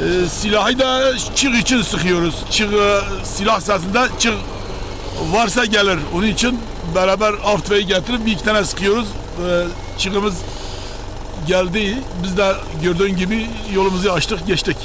Ee, silahı da çık için sıkıyoruz. Çık e, silah sesinde çık varsa gelir. Onun için beraber av tüfeği getirip bir iki tane sıkıyoruz. Ee, e, çıkımız geldi. Biz de gördüğün gibi yolumuzu açtık geçtik.